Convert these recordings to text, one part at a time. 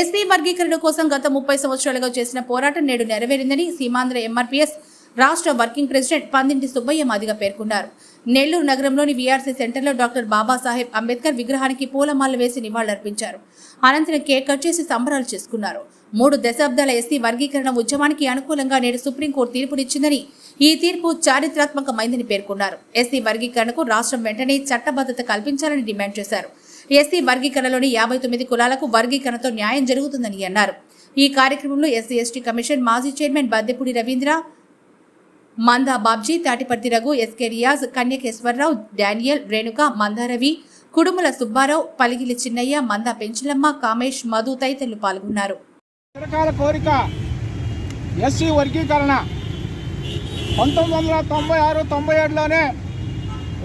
SC వర్గీకరణ కోసం గత ముప్పై సంవత్సరాలుగా చేసిన పోరాటం నేడు నెరవేరిందని సీమాంధ్ర ఎంఆర్పీఎస్ రాష్ట్ర వర్కింగ్ ప్రెసిడెంట్ పందింటి సుబ్బయ్య మాదిగా పేర్కొన్నారు. నెల్లూరు నగరంలోని వీఆర్సీ సెంటర్లో డాక్టర్ బాబాసాహెబ్ అంబేద్కర్ విగ్రహానికి పూలమాల వేసి నివాళులర్పించారు. అనంతరం కేక్ కట్ చేసి సంబరాలు చేసుకున్నారు. మూడు దశాబ్దాల ఎస్సీ వర్గీకరణ ఉద్యమానికి అనుకూలంగా నేడు సుప్రీంకోర్టు తీర్పునిచ్చిందని ఈ తీర్పు చారిత్రాత్మకమైందని పేర్కొన్నారు. ఎస్సీ వర్గీకరణకు రాష్ట్రం వెంటనే చట్టబద్ధత కల్పించాలని డిమాండ్ చేశారు. ఎస్సీ వర్గీకరణలోని యాభై తొమ్మిది కులాలకు వర్గీకరణతో న్యాయం జరుగుతుందని అన్నారు. ఈ కార్యక్రమంలో ఎస్సీ ఎస్టీ కమిషన్ మాజీ chairman Baddepudi Ravindra Manda Babji Tatiparthi Raghu SK Riyaz Kanyakeswararao Daniel Renuka Mandaravi Kudumula Subbarao Paligili Chinnayya Manda Penchulamma Kamesh Madhu తదితరులు పాల్గొన్నారు. చిరకాల కోరిక ఎస్సీ వర్గీకరణ. పంతొమ్మిది వందల తొంభై ఆరు తొంభై ఏడులోనే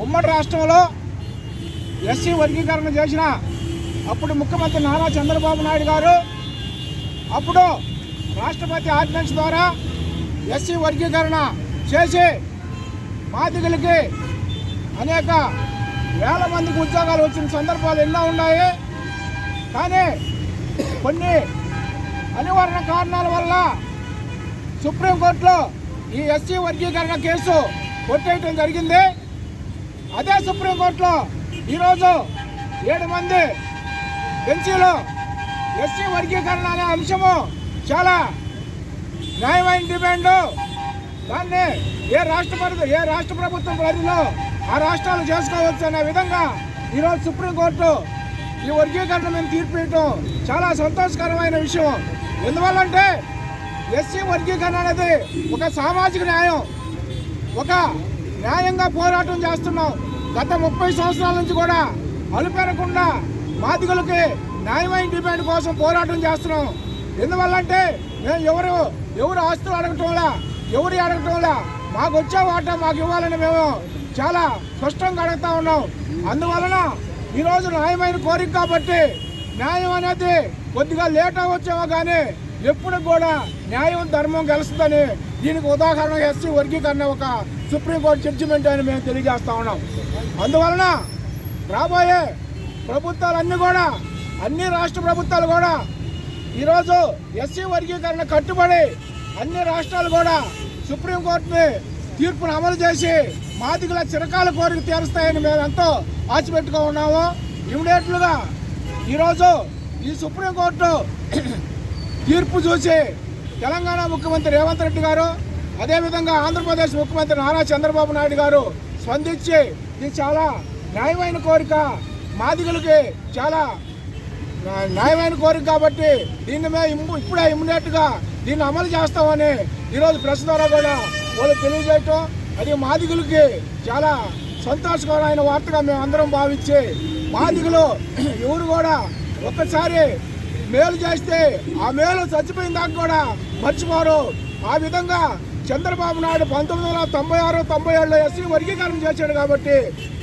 ఉమ్మడి రాష్ట్రంలో ఎస్సీ వర్గీకరణ చేసిన అప్పుడు ముఖ్యమంత్రి నారా చంద్రబాబు నాయుడు గారు అప్పుడు రాష్ట్రపతి ఆర్డినెన్స్ ద్వారా ఎస్సీ వర్గీకరణ చేసి మాదిగలకి అనేక వేల మందికి ఉద్యోగాలు వచ్చిన సందర్భాలు ఎన్నో ఉన్నాయి. కానీ కొన్ని అనివార్య కారణాల వల్ల సుప్రీంకోర్టులో ఈ ఎస్సీ వర్గీకరణ కేసు కొట్టేయటం జరిగింది. అదే సుప్రీంకోర్టులో ఈరోజు ఏడు మంది బెంచీలో ఎస్సీ వర్గీకరణ అనే అంశము చాలా న్యాయమైన డిమాండ్. దాన్ని ఏ రాష్ట్ర పరిధి ఏ రాష్ట్ర ప్రభుత్వం పరిధిలో ఆ రాష్ట్రాలు చేసుకోవచ్చు అనే విధంగా ఈరోజు సుప్రీంకోర్టు ఈ వర్గీకరణ మేము తీర్పియటం చాలా సంతోషకరమైన విషయం. ఎందువల్లంటే ఎస్సీ వర్గీకరణ అనేది ఒక సామాజిక న్యాయం ఒక న్యాయంగా పోరాటం చేస్తున్నాం. గత ముప్పై సంవత్సరాల నుంచి కూడా అలుపెరకుండా బాధికులకి న్యాయమైన డిమాండ్ కోసం పోరాటం చేస్తున్నాం. ఎందువల్లంటే మేము ఎవరు ఎవరు ఆస్తులు అడగటంలా ఎవరు అడగటంలా మాకు వచ్చే వాటా మాకు ఇవ్వాలని మేము చాలా స్పష్టంగా అడుగుతా ఉన్నాం. అందువలన ఈరోజు న్యాయమైన కోరిక కాబట్టి న్యాయం అనేది కొద్దిగా లేట్ అవ్వచ్చేమో కానీ ఎప్పుడు కూడా న్యాయం ధర్మం గెలుస్తుందని దీనికి ఉదాహరణ ఎస్సీ వర్గీకరణ ఒక సుప్రీంకోర్టు జడ్జిమెంట్ అని మేము తెలియజేస్తా ఉన్నాం. అందువలన రాబోయే ప్రభుత్వాలన్నీ కూడా అన్ని రాష్ట్ర ప్రభుత్వాలు కూడా ఈరోజు ఎస్సీ వర్గీకరణ కట్టుబడి అన్ని రాష్ట్రాలు కూడా సుప్రీంకోర్టుని తీర్పును అమలు చేసి మాదిగల చిరకాల కోరిక తీరుస్తాయని మేము ఎంతో ఆశపెట్టుకో ఉన్నాము. ఇమీడియట్లుగా ఈరోజు ఈ సుప్రీంకోర్టు తీర్పు చూసి తెలంగాణ ముఖ్యమంత్రి రేవంత్ రెడ్డి గారు అదేవిధంగా ఆంధ్రప్రదేశ్ ముఖ్యమంత్రి నారా చంద్రబాబు నాయుడు గారు స్పందించి ఇది చాలా న్యాయమైన కోరిక. మాదిగలకి చాలా న్యాయమైన కోరిక కాబట్టి దీన్ని మేము ఇప్పుడే ఇమ్మీడియట్గా దీన్ని అమలు చేస్తామని ఈరోజు ప్రెస్ ద్వారా కూడా వాళ్ళు తెలియజేయటం. అది మాదిగులకి చాలా సంతోషకరమైన వార్తగా మేము అందరం భావించి మాదిగులు ఎవరు కూడా ఒక్కసారి మేలు చేస్తే ఆ మేలు చచ్చిపోయిన దాకా కూడా మర్చిపోరు. ఆ విధంగా చంద్రబాబు నాయుడు పంతొమ్మిది వందల తొంభై ఆరు తొంభై ఏడులో ఎస్సీ వర్గీకరణ చేశాడు కాబట్టి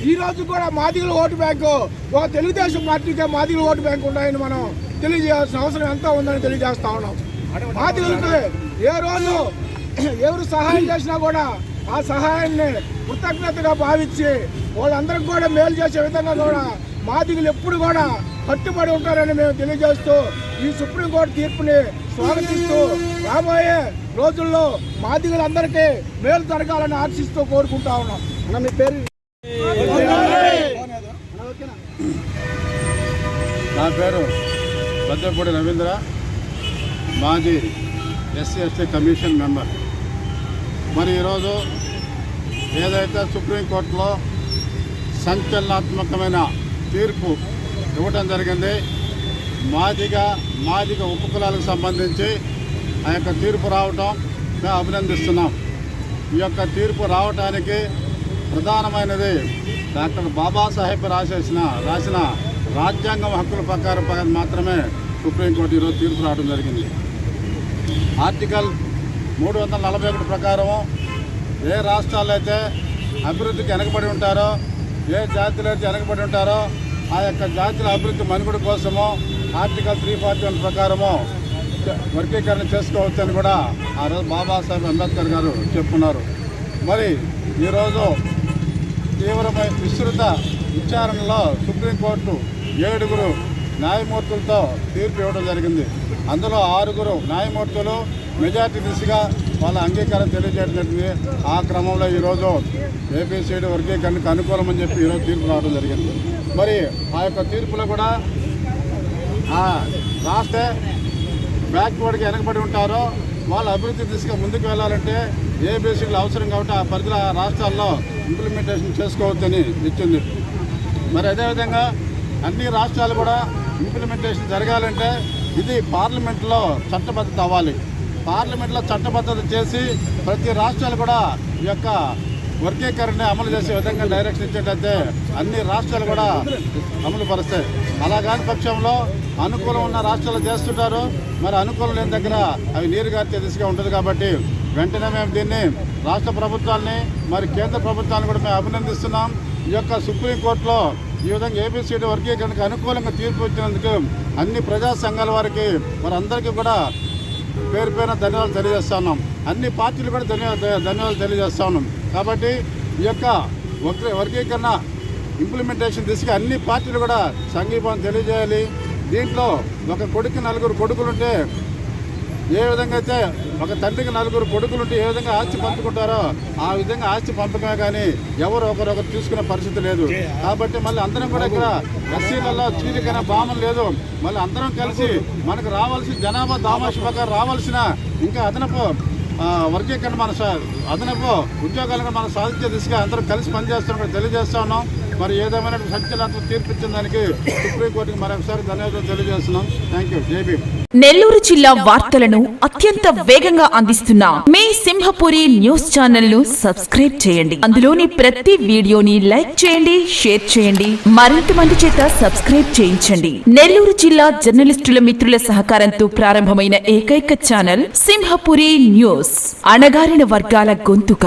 ఈ రోజు కూడా మాదిగల ఓటు బ్యాంకు ఒక తెలుగుదేశం పార్టీకే మాదిగల ఓటు బ్యాంకు ఉన్నాయని మనం తెలియజేయాల్సిన అవసరం ఎంతో ఉందని తెలియజేస్తా ఉన్నాం. మాదిగలకి ఏ రోజు ఎవరు సహాయం చేసినా కూడా ఆ సహాయాన్ని కృతజ్ఞతగా భావించి వాళ్ళందరికీ కూడా మేలు చేసే విధంగా కూడా మాదిగులు ఎప్పుడు కూడా కట్టుబడి ఉంటారని మేము తెలియజేస్తూ ఈ సుప్రీంకోర్టు తీర్పుని స్వాగతిస్తూ రాబోయే రోజుల్లో మాదిగులందరికీ మేలు జరగాలని ఆశిస్తూ కోరుకుంటా ఉన్నాం. అన్న మీ పేరు? నా పేరు పెద్దపూడి రవీంద్ర. మాజీ ఎస్సీ ఎస్టీ కమిషన్ మెంబర్. మరి ఈరోజు ఏదైతే సుప్రీంకోర్టులో సంచలనాత్మకమైన తీర్పు ఇవ్వటం జరిగింది. మాదిగ మాదిగ ఉపకులాలకు సంబంధించి ఆ యొక్క తీర్పు రావటం మేము అభినందిస్తున్నాం. ఈ యొక్క తీర్పు రావటానికి ప్రధానమైనది డాక్టర్ బాబాసాహెబ్ రాసేసిన రాసిన రాజ్యాంగం హక్కుల ప్రకారం మాత్రమే సుప్రీంకోర్టు ఈరోజు తీర్పు రావడం జరిగింది. ఆర్టికల్ మూడు వందల నలభై ఒకటి ప్రకారం ఏ రాష్ట్రాలు అయితే అభివృద్ధికి వెనకబడి ఉంటారో ఏ జాతిలో అయితే వెనకబడి ఉంటారో ఆ యొక్క జాతుల అభివృద్ధి మనుగుడు కోసము ఆర్టికల్ త్రీ ఫార్టీ వన్ ప్రకారము వర్గీకరణ చేసుకోవచ్చని కూడా ఆ రోజు బాబాసాహెబ్ అంబేద్కర్ గారు చెప్పున్నారు. మరి ఈరోజు తీవ్రమైన విస్తృత విచారణలో సుప్రీంకోర్టు ఏడుగురు న్యాయమూర్తులతో తీర్పు ఇవ్వడం జరిగింది. అందులో ఆరుగురు న్యాయమూర్తులు మెజార్టీ దిశగా వాళ్ళ అంగీకారం తెలియజేయడం జరిగింది ఆ క్రమంలో ఈరోజు ఏపీసీడీ వర్గీకరణకు అనుకూలమని చెప్పి ఈరోజు తీర్పు రావడం జరిగింది. మరి ఆ యొక్క తీర్పులో కూడా రాస్తే రాష్ట్ర బ్యాక్వర్డ్కి వెనకబడి ఉంటారో. వాళ్ళ అభివృద్ధి దిశగా ముందుకు వెళ్ళాలంటే ఏ అవసరం కాబట్టి ఆ పరిధిలో ఆ రాష్ట్రాల్లో ఇంప్లిమెంటేషన్ చేసుకోవచ్చని ఇచ్చింది. మరి అదేవిధంగా అన్ని రాష్ట్రాలు కూడా ఇంప్లిమెంటేషన్ జరగాలంటే ఇది పార్లమెంట్లో చట్టబద్ధత అవ్వాలి. పార్లమెంట్లో చట్టబద్ధత చేసి ప్రతి రాష్ట్రాలు కూడా ఈ యొక్క వర్గీకరణ అమలు చేసే విధంగా డైరెక్షన్ ఇచ్చేటైతే అన్ని రాష్ట్రాలు కూడా అమలు పరుస్తాయి. అలా కాని పక్షంలో అనుకూలం ఉన్న రాష్ట్రాలు చేస్తుంటారు. మరి అనుకూలం లేని దగ్గర అవి నీరు గారితే దిశగా ఉంటుంది కాబట్టి వెంటనే మేము దీన్ని రాష్ట్ర ప్రభుత్వాన్ని మరి కేంద్ర ప్రభుత్వాన్ని కూడా మేము అభినందిస్తున్నాం. ఈ యొక్క సుప్రీంకోర్టులో ఈ విధంగా ఏబిసిడి వర్గీకరణకు అనుకూలంగా తీర్పు ఇచ్చినందుకు అన్ని ప్రజా సంఘాల వారికి మరి అందరికీ కూడా పేరు పైన ధన్యవాదాలు తెలియజేస్తా ఉన్నాం. అన్ని పార్టీలు కూడా ధన్యవాదాలు ధన్యవాదాలు తెలియజేస్తా ఉన్నాం. కాబట్టి ఈ యొక్క వర్గీకరణ ఇంప్లిమెంటేషన్ దిశగా అన్ని పార్టీలు కూడా సంఘీభావం తెలియజేయాలి. దీంట్లో ఒక కొడుకు నలుగురు కొడుకులుంటే ఏ విధంగా అయితే ఒక తండ్రికి నలుగురు కొడుకులుంటే ఏ విధంగా ఆస్తి పంచుకుంటారో ఆ విధంగా ఆస్తి పంపకమే కానీ ఎవరు ఒకరొకరు తీసుకునే పరిస్థితి లేదు. కాబట్టి మళ్ళీ అందరం కూడా ఇక్కడ ఎస్సీలలో చీలికైన భావం లేదు. మళ్ళీ అందరం కలిసి మనకు రావాల్సిన జనాభా దామాష ప్రకారం రావాల్సిన ఇంకా అదనపు వర్గీకరణ మన అదనపు ఉద్యోగాలను మనం సాధించే దిశగా అందరం కలిసి పనిచేస్తున్నాం తెలియజేస్తా ఉన్నాం. మరి ఏదేమైనా సంచలనాత్మక తీర్పు ఇచ్చిన దానికి సుప్రీంకోర్టుకి మరొకసారి ధన్యవాదాలు తెలియజేస్తున్నాం. థ్యాంక్ యూ జేబీ నెల్లూరు జిల్లా వార్తలను అత్యంత వేగంగా అందిస్తున్న మీ సింహపురి న్యూస్ ఛానల్ను సబ్స్క్రైబ్ చేయండి. అందులోని ప్రతి వీడియోని లైక్ చేయండి షేర్ చేయండి. మరింత మంది చేత సబ్స్క్రైబ్ చేయించండి. నెల్లూరు జిల్లా జర్నలిస్టుల మిత్రుల సహకారంతో ప్రారంభమైన ఏకైక ఛానల్ సింహపురి న్యూస్. అణగారిన వర్గాల గొంతుక.